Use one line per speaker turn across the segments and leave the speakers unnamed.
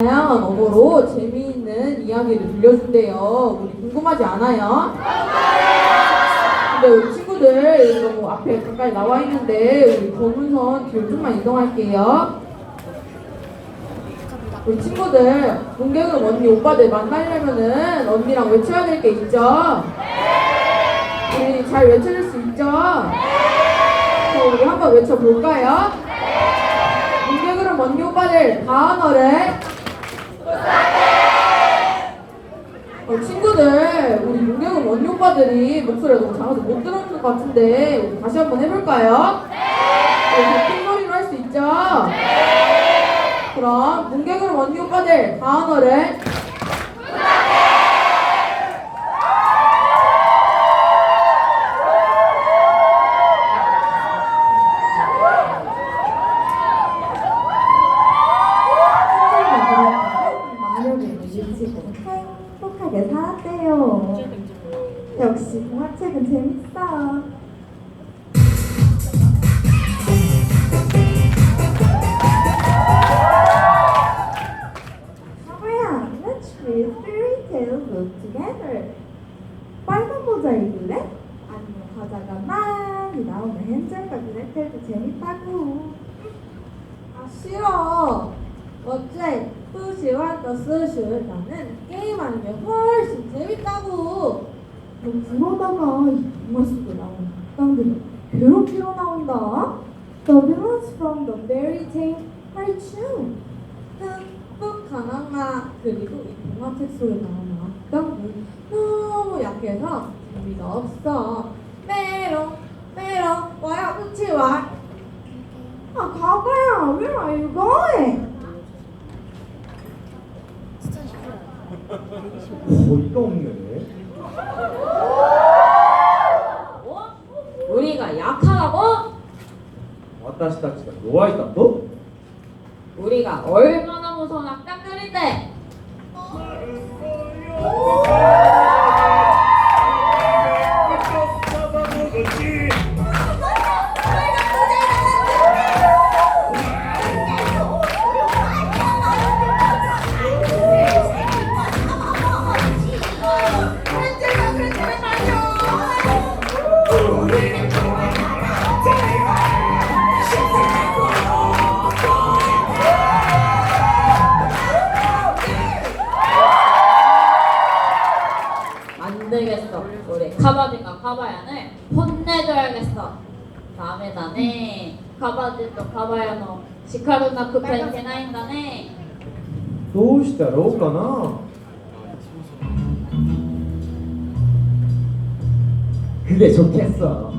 다양한 언어로 재미있는 이야기를 들려준대요. 우리 궁금하지 않아요? 근데 우리 친구들 너무 앞에 가까이 나와 있는데 우리 검은선 뒤로 좀만 이동할게요. 우리 친구들 문경은 언니 오빠들 만나려면은 언니랑 외쳐야 될 게 있죠? 우리 잘 외쳐줄 수 있죠? 그럼 우리 한번 외쳐볼까요? 문경은 언니 오빠들 단어를 어, 윤경은 원니 오빠들이 목소리가 너무 작아서 못 들었는 것 같은데 다시 한번 해볼까요? 네! 큰 소리로 할 수 있죠? 그럼 문경은 원니 오빠들 단어를
많이 나오는 헨젤과 그레텔도 재밌다고.
아 싫어 어째 수시와 수시 나는 게임하는 게 훨씬 재밌다고
너 그러다가 이 동화 속에 나오는 악당들이 괴롭히러 나온다. The villains from the fairy tale cartoon.
흑흑한 악마 그리고 이 동화책 속에 나오는 악당들 너무 약해서 재미가 없어 메롱
飞了，我要出去玩。啊，好乖啊，Where are you going?
어이가 없네.
어? 우리가 약하다고?
왔다시 다치가 노아이다 또?
우리가 얼마나 무서운 악당들인데 카바딘과 카바얀을 혼내줘야겠어. 다음에 다네. 카바딘と 카바얀の叱るなくちゃいけないんだね。
どうしたろうかな 그게 좋겠어.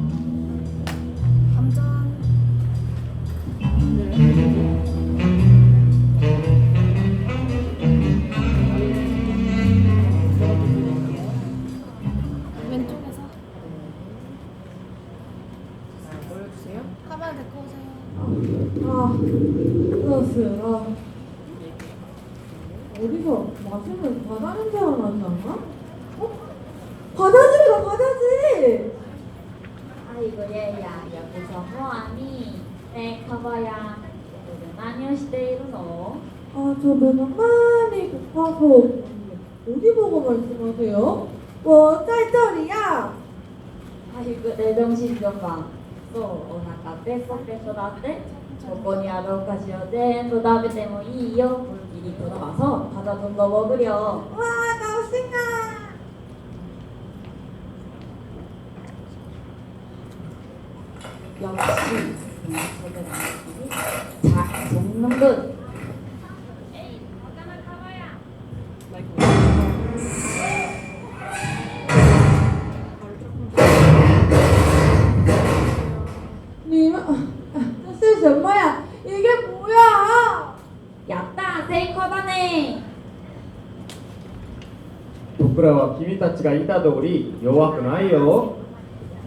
しているの?
아, 저 배가 많이 고파서. 어디 보고 말씀하세요? 뭐, 짤짤이야!
아이고 내 정신 좀봐そうお腹ペソペソだってここにあるお菓子を全部食べてもいいよ불길이 돌아와서 과자 좀 더 먹으려
와, 나 신나!
역시 음, 제대로 먹기 잘 먹는군 에이 가자마 카바야
你们，这是什么呀？一个不要！
야따 세이커다네
僕らは君たちがいた通り弱くないよ。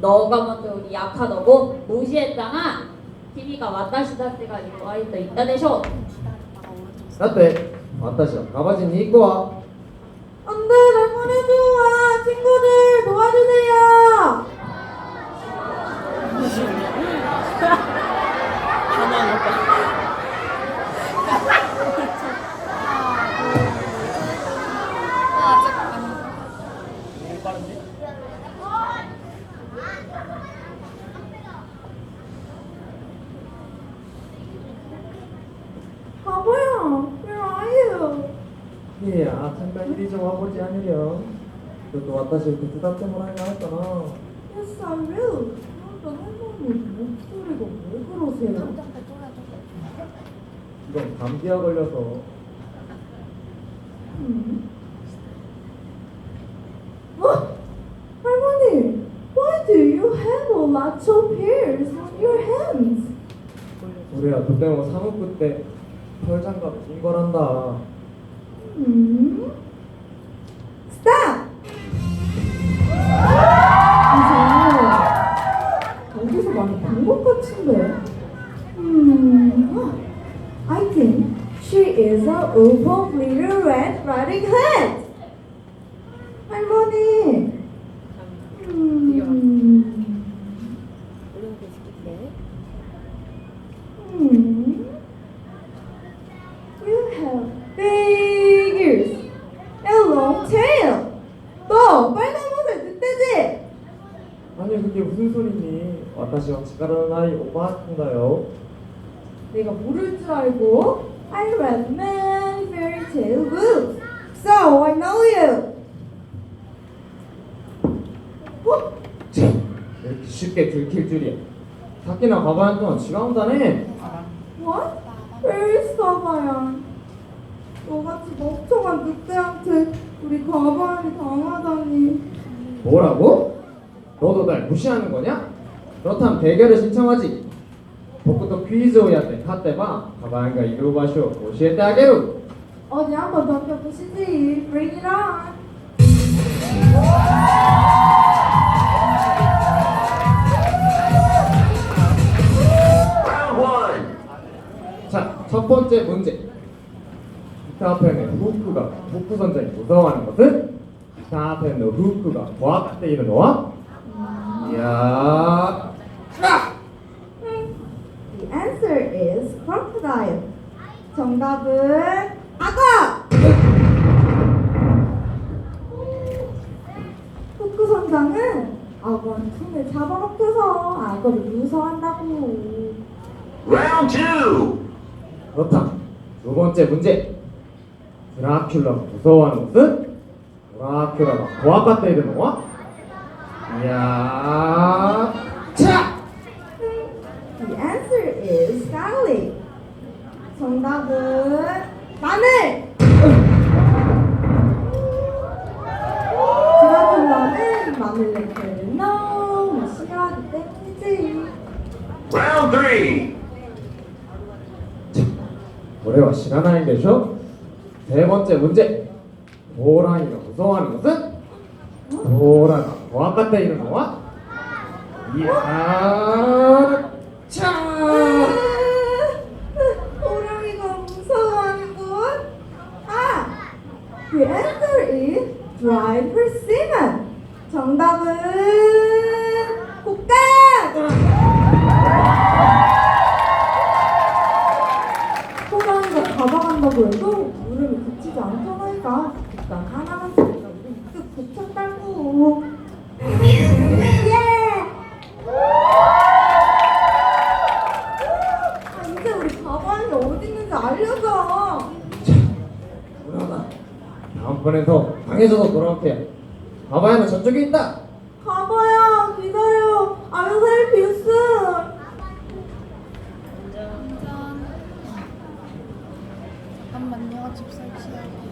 너가 먼저 우리 약하다고 무시했잖아 TV가 왔다시 다시가 이거 아이도 있다 대쇼
だって私はカバジに行くわ
안 돼, 날 보내줘. 친구들, 도와주세요.
아까 저기 대답장을 하려 했잖아.
Yes, I will. 아, 그런데 할머니 목소리가 왜 그러세요?
이건 감기야 걸려서
음. 어? 할머니, why do you have a lot of hairs on your hands?
우리야 그때 뭐 사먹고 때 털장갑 낀 거란다.
음? Stop! 의복 Little Red Riding Hood. 할머니. 음. 음. You have big ears and long tail. 너 빨간 옷을 뜯대지.
아니 그게 무슨 소리니? 와타시와 치카라는 아이 오빠 한다요.
내가 모를 줄 알고 I read man. fairy tale books, so I know you. 어?
참 이렇게 쉽게 들킬 줄이야 사키나 가바얀 또한違うんだね
What? Where is 가바얀? 너같이 멍청한 늑대한테 우리 가바얀이 당하다니.
뭐라고? 너도 날 무시하는 거냐? 그렇다면 대결을 신청하지 僕とクイズをやって勝てばカバンがいる場所を教えてあげる
어디 한번 덤벼보시지. Bring it on.
자, 첫 번째 문제. 기타 펜의 후크가 후크 선장이 무서워하는 것은 기타 펜의 후크가 고압돼 있는 너와 이야 아!
The answer is crocodile. 정답은 악어. 후크 선장은 악어한 손을 잡아먹혀서 악어를 무서워한다고.
Round two.
그렇다. 두 번째 문제. 드라큘라가 무서워하는 것은 드라큘라가 고압돼 있는 너와 이야 차!
The answer is garlic. 정답은 Calculator는 너무 싫어하기 때문이지.
Round three.
올해와 시간나인 대쇼 세 번째 문제. 호랑이가 무서워하는
정답은 곶감! 호랑이가 잡아간다고 해도 무릎이 그치지 않잖아니까. 일단 하나만 잡으면 우리 쓱 붙였다고. 예! 아, 이제 우리 가방이 어디 있는지 알려줘.
불안하다. 다음번에도 강해져서 돌아올게. 바바야는 저쪽에 있다.
가봐야 기다려. I will help you soon.
짠. 잠깐만요. 집 설치하고.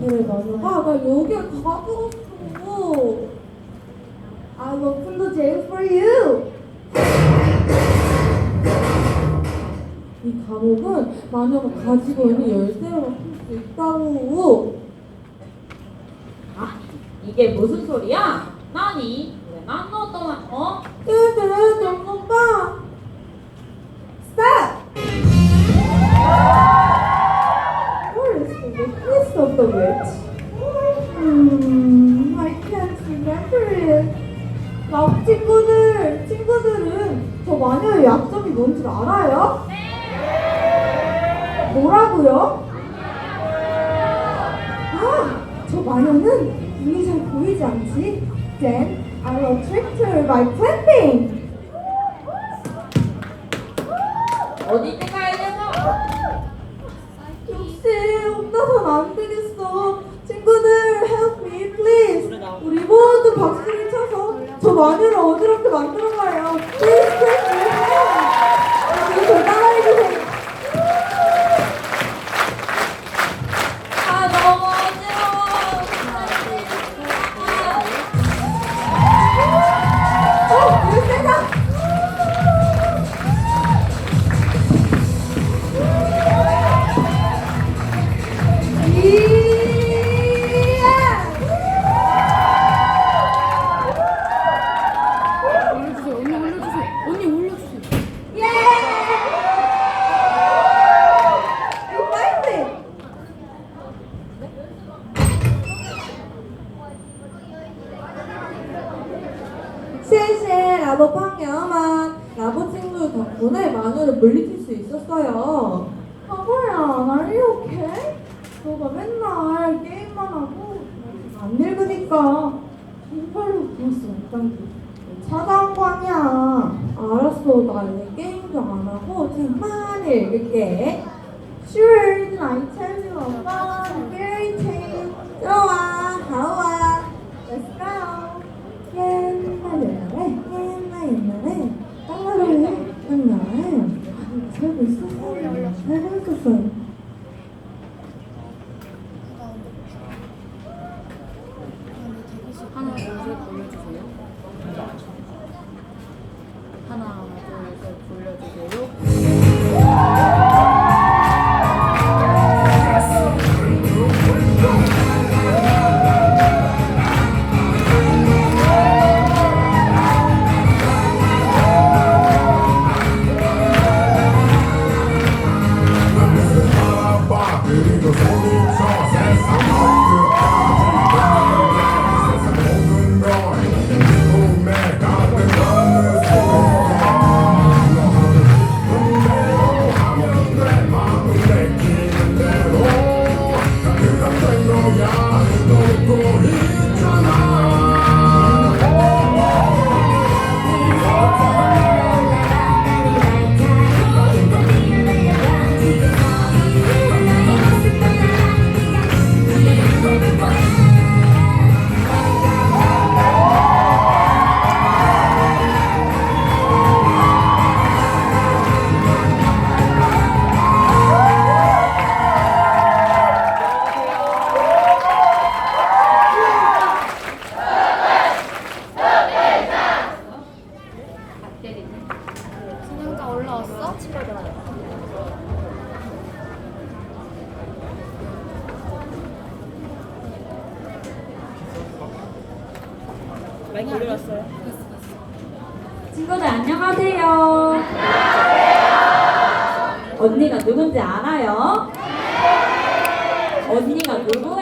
베레 마녀가 나 여기에 가져갔어. I will open the jail for you. 이 감옥은 마녀가 가지고 있는 열쇠로 풀수 있다고.
아, 이게 무슨 소리야? 나니? 왜 난너 동안 어?
얘들 좀 봐. Stop! What is the weakness of the witch? Hmm, I can't remember it. 나 친구들, 친구들은 저 마녀의 약점이 뭔지 알아요? 뭐라고요? 아, 저 마녀는 눈이 잘 보이지 않지? Then I will trick her by clapping.
어디 가야 되나?
역시 혼자선 안 되겠어. 친구들, help me, please. 우리 모두 박수를 쳐서 저 마녀를 어지럽게 만들어봐요. Please, clap 정말로 그럴 수 없다고 찾아온 거 아니야. 알았어, 나 이제 게임도 안 하고 책 많이 읽을게. Sure, I tell
친구들 안녕하세요. 언니가 누군지 알아요? 언니가 누구예요?